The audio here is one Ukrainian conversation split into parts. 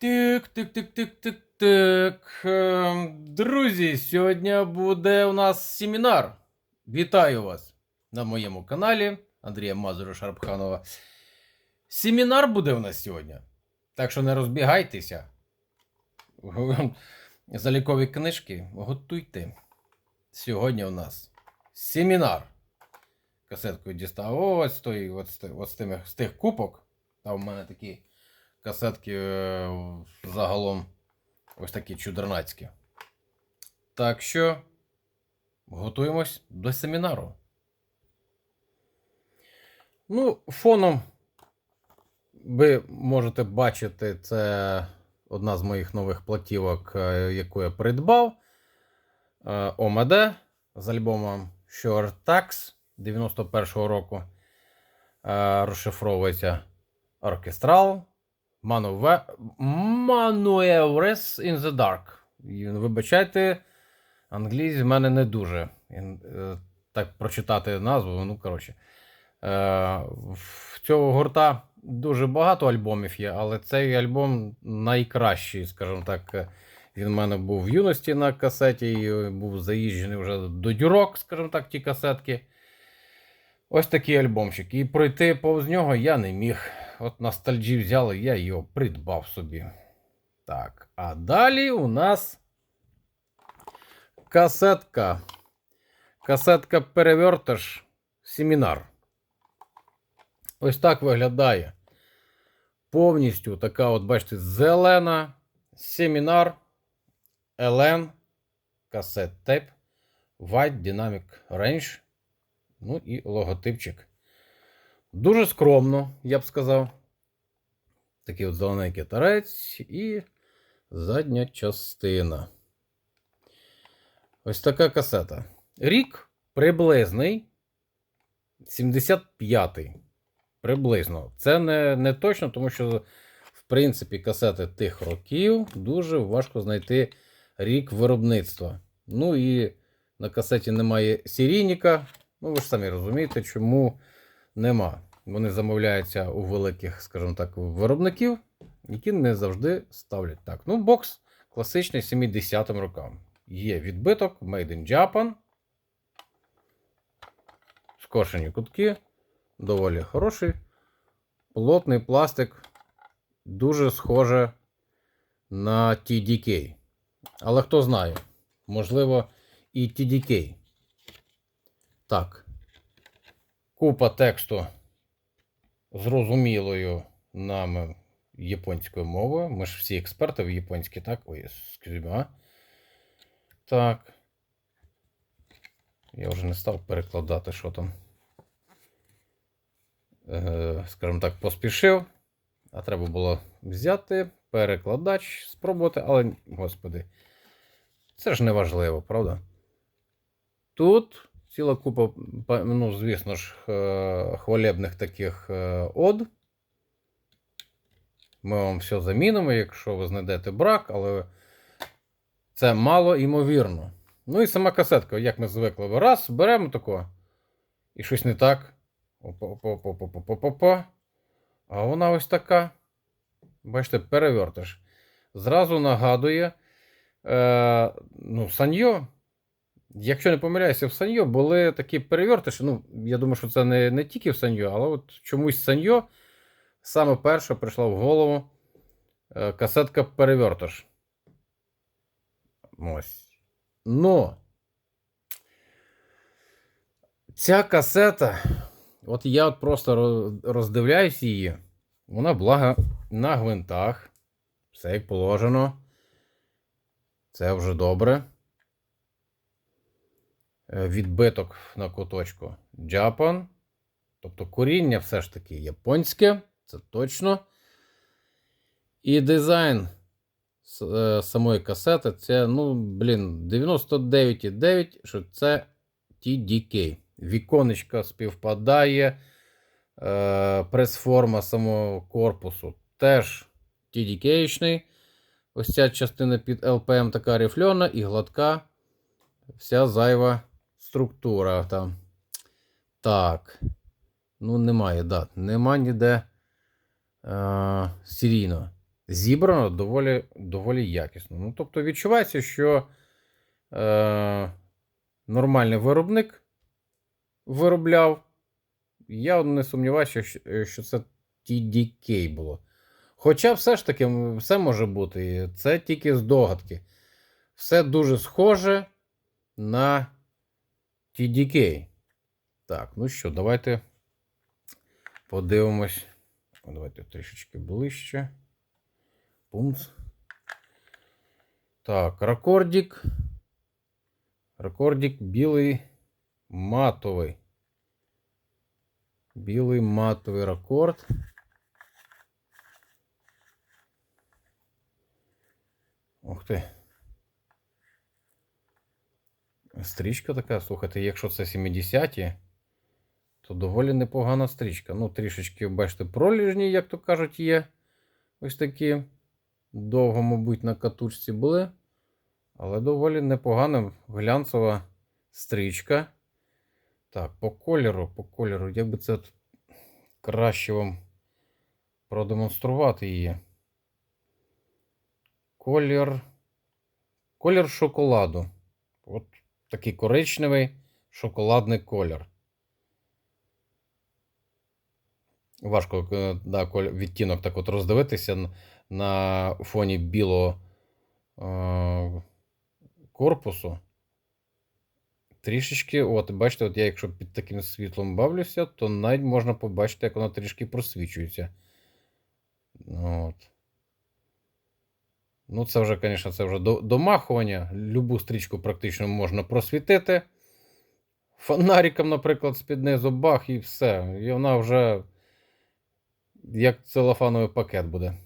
Тик, тик, тик, тик, тик, тик. Ем, Друзі, сьогодні буде у нас семінар. Вітаю вас на моєму каналі Андрія Мазура Шарпханова. Семінар буде у нас сьогодні. Так що не розбігайтеся. Залікові книжки готуйте. Сьогодні у нас семінар. Касеткою дістав ось той, ти- от з, тими, з тих купок. Там у мене такі касетки е, загалом ось такі чудернацькі. Так що готуємось до семінару. Ну, фоном ви можете бачити, це одна з моїх нових платівок, е, яку я придбав. Е, ОМД з альбомом Short Tax 91-го року. Розшифровується оркестрал. Maneuvers in the Dark. Вибачайте, англійський в мене не дуже. Е, Так прочитати назву, ну коротше. Е, В цього гурта дуже багато альбомів є, але цей альбом найкращий, скажімо так. Він в мене був в юності на касеті, і був заїжджений вже до дюрок, скажімо так, ті касетки. Ось такий альбомчик. І пройти повз нього я не міг. От ностальджі взяли, я його придбав собі. Так, а далі у нас касетка. Касетка перевертиш семінар. Ось так виглядає. Повністю така, от, бачите, зелена семінар LN касет тейп White Dynamic Range. Ну і логотипчик. Дуже скромно, я б сказав. Такий от зелененький тарець і задня частина. Ось така касета. Рік приблизний 75-й. Приблизно. Це не, не точно, тому що, в принципі, касети тих років дуже важко знайти рік виробництва. Ну і на касеті немає серійника. Ну, ви ж самі розумієте, чому нема. Вони замовляються у великих, скажімо так, виробників, які не завжди ставлять так. Ну, бокс класичний 70-м рокам. Є відбиток Made in Japan. Скошені кутки. Доволі хороший. Плотний пластик. Дуже схоже на TDK. Але хто знає, можливо, і TDK. Так. Купа тексту зрозумілою нам японською мовою. Ми ж всі експерти в японській, так? Ой, а? Так. Я вже не став перекладати, що там. Е, скажімо так, поспішив. А треба було взяти перекладач, спробувати, але, господи, це ж не важливо, правда? Тут ціла купа, ну, звісно ж, е, хвалебних таких е, од. Ми вам все замінимо, якщо ви знайдете брак, але це мало ймовірно. Ну і сама касетка, як ми звикли, раз, беремо тако, і щось не так. Опа-опа-опа-опа-опа-опа. А вона ось така. Бачите, перевертиш. Зразу нагадує. Е, ну, саньо. Якщо не помиляюся, в Саньо були такі перевертиші. Ну, я думаю, що це не, не тільки в Саньо, але от чомусь Саньо саме перше прийшла в голову е, касетка перевертиш. Ось. Но ця касета, от я от просто роздивляюсь її. Вона була на гвинтах. Все як положено. Це вже добре. Е, Відбиток на куточку Japan. Тобто коріння все ж таки японське, це точно. І дизайн е, самої касети це, ну, блін, 99,9, що це TDK. Віконечка співпадає. Е, прес-форма самого корпусу теж TDK-шний. Ось ця частина під LPM така рифльона і гладка. Вся зайва структура там. Так. Ну, немає дат. Нема ніде е, серійно. зібрано доволі, доволі якісно. Ну, тобто відчувається, що е, нормальний виробник виробляв. Я не сумніваюся, що, що це TDK було. Хоча все ж таки все може бути. Це тільки здогадки. Все дуже схоже на TDK. Так, ну що, давайте подивимось. Давайте трішечки ближче. Пумц. Так, рекордік. Рекордік білий матовий. Білий матовий рекорд. Ух ти. Стрічка така, слухайте, якщо це 70-ті, то доволі непогана стрічка. Ну, трішечки, бачите, проліжні, як то кажуть, є. Ось такі. Довго, мабуть, на катушці були. Але доволі непогана глянцева стрічка. Так, по кольору, по кольору, як би це краще вам продемонструвати її. Колір. Колір шоколаду. Такий коричневий шоколадний колір. Важко е, да, відтінок так от роздивитися на фоні білого е, корпусу. Трішечки, от, бачите, от я якщо під таким світлом бавлюся, то навіть можна побачити, як воно трішки просвічується. От. Ну, це вже, звісно, це вже домахування. Любу стрічку практично можна просвітити. Фонариком, наприклад, з-під низу бах і все. І вона вже як целофановий пакет буде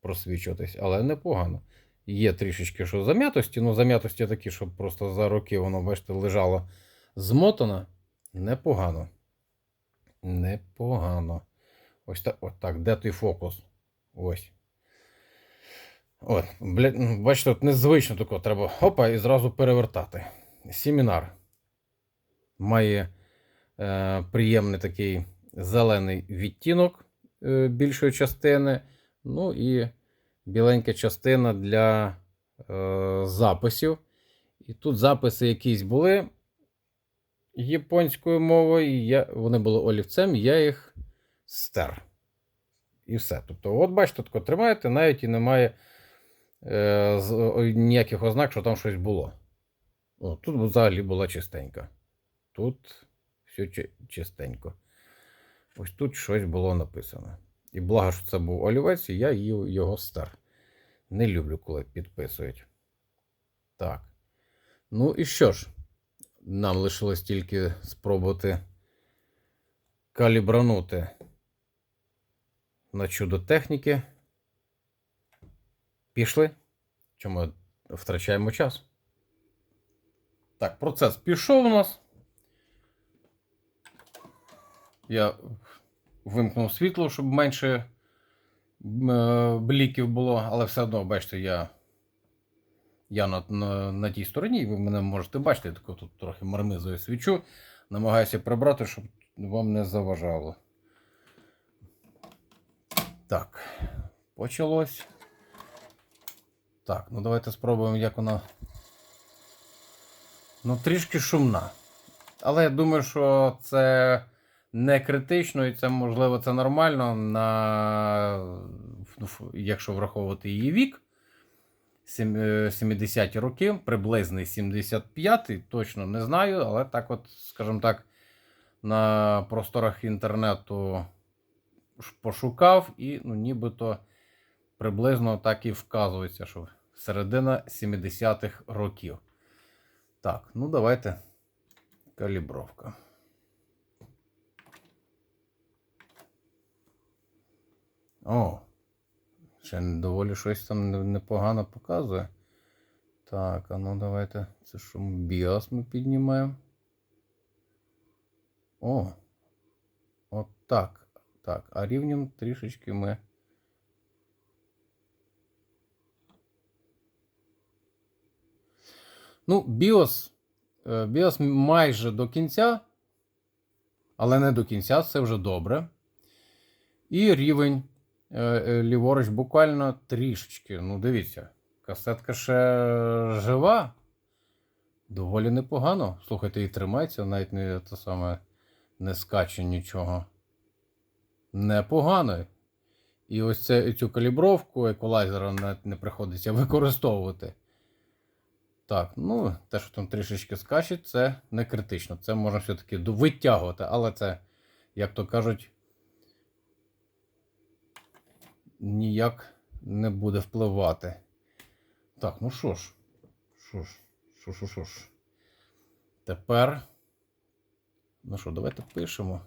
просвічуватись, але непогано. Є трішечки що зам'ятості, ну зам'ятості такі, щоб просто за роки воно, бачите, лежало змотано. Непогано. Непогано. Ось так, от так, де той фокус? Ось. От, бля, ну, бачите, от незвично тако треба хопа і зразу перевертати. Семінар має е, приємний такий зелений відтінок е, більшої частини. Ну і біленька частина для е, записів. І тут записи якісь були японською мовою, я, вони були олівцем, я їх стер. І все. Тобто, от бачите, тако тримаєте, навіть і немає ніяких ознак, що там щось було. О, тут взагалі була чистенька. Тут все чи- чистенько. Ось тут щось було написано. І благо, що це був олівець, і я його стер. Не люблю, коли підписують. Так. Ну і що ж, нам лишилось тільки спробувати калібранути на чудо техніки. Пішли. Чому втрачаємо час? Так, процес пішов у нас. Я вимкнув світло, щоб менше е, бліків було, але все одно, бачите, я, я на, на, на тій стороні, і ви мене можете бачити, я тут трохи мармизою свічу. Намагаюся прибрати, щоб вам не заважало. Так, почалось. Так, ну давайте спробуємо, як вона. Ну, трішки шумна. Але я думаю, що це не критично, і це можливо це нормально, на... ну, якщо враховувати її вік. Е, 70-ті роки, приблизний 75-й, точно не знаю, але так, от, скажімо так, на просторах інтернету пошукав, і ну, нібито приблизно так і вказується, що середина 70-х років. Так, ну давайте калібровка. О, ще доволі щось там непогано показує. Так, а ну давайте. Це що BIOS ми піднімаємо. О. От так. Так, а рівнем трішечки ми. Ну, BIOS, е, BIOS майже до кінця, але не до кінця, це вже добре. І рівень е, е, ліворуч буквально трішечки. Ну, дивіться, касетка ще жива. Доволі непогано. Слухайте, і тримається, навіть не те саме не скаче нічого. Непогано. І ось це, цю калібровку еквалайзера навіть не приходиться використовувати. Так, ну, те, що там трішечки скаче, це не критично. Це можна все-таки витягувати, але це, як то кажуть, ніяк не буде впливати. Так, ну що ж, що ж, що ж, що ж. Тепер. Ну що, давайте пишемо.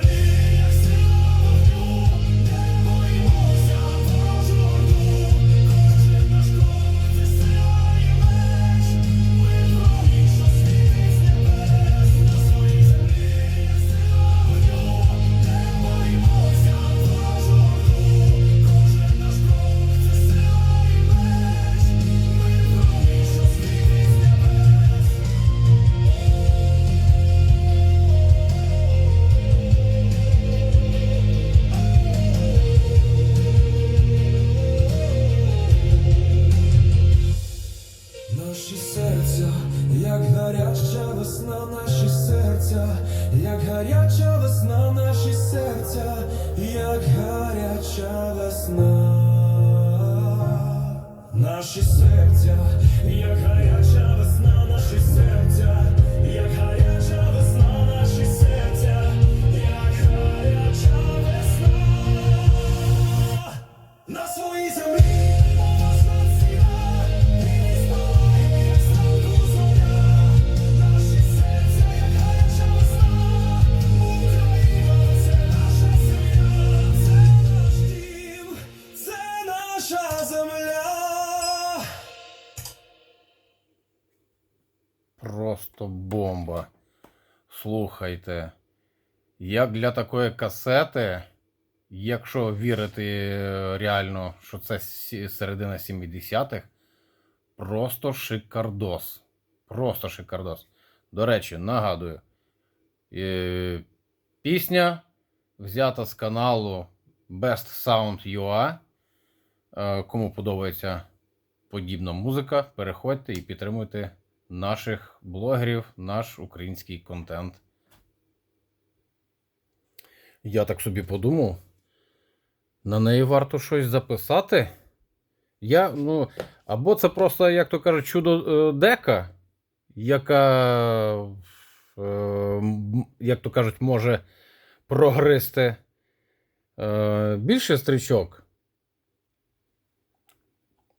believe. Слухайте. Як для такої касети, якщо вірити е, реально, що це середина 70-х, просто шикардос. Просто шикардос. До речі, нагадую, е, пісня взята з каналу Best Sound UA. Е, Кому подобається подібна музика, переходьте і підтримуйте наших блогерів, наш український контент. Я так собі подумав. На неї варто щось записати. Я, ну, або це просто, як то кажуть, чудо е, дека, яка, е, як то кажуть, може прогристи е, більше стрічок.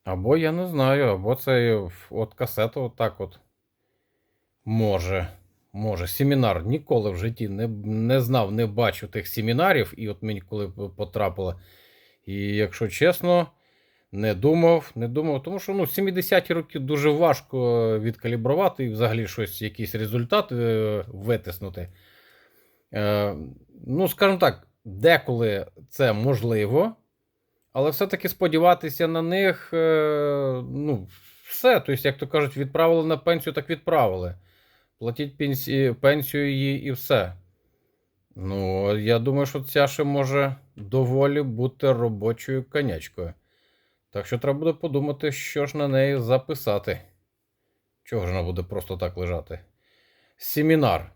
Або я не знаю, або це от касета отак от може може, семінар. Ніколи в житті не, не знав, не бачив тих семінарів, і от мені коли потрапило. І якщо чесно, не думав, не думав, тому що ну, 70-ті роки дуже важко відкалібрувати і взагалі щось, якийсь результат е, витиснути. Е, ну, скажімо так, деколи це можливо, але все-таки сподіватися на них, е, ну, все. Тобто, як то кажуть, відправили на пенсію, так відправили. Платіть пенсію, пенсію їй і все. Ну, я думаю, що ця ще може доволі бути робочою конячкою. Так що треба буде подумати, що ж на неї записати. Чого ж вона буде просто так лежати? Семінар.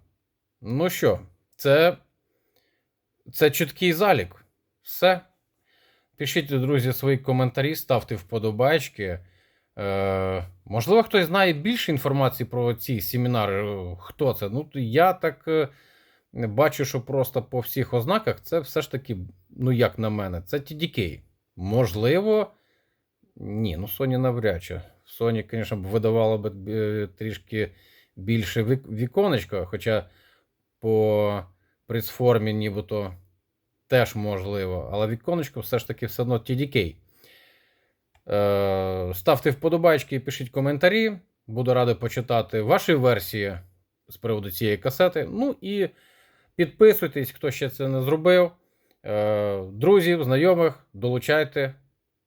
Ну що, це, це чіткий залік. Все. Пишіть, друзі, свої коментарі, ставте вподобайки. Е, можливо, хтось знає більше інформації про ці семінари. Е, Хто це? Ну, я так е, бачу, що просто по всіх ознаках це все ж таки, ну як на мене, це TDK. Можливо, ні, ну Sony навряд чи. Sony, звісно, б видавало б е, трішки більше вік- віконечко, хоча по пресформі нібито теж можливо, але віконечко все ж таки все одно TDK. Е, ставте вподобайки і пишіть коментарі. Буду радий почитати ваші версії з приводу цієї касети. Ну і підписуйтесь, хто ще це не зробив. Е, друзів, знайомих, долучайте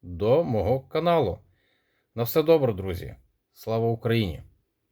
до мого каналу. На все добре, друзі. Слава Україні!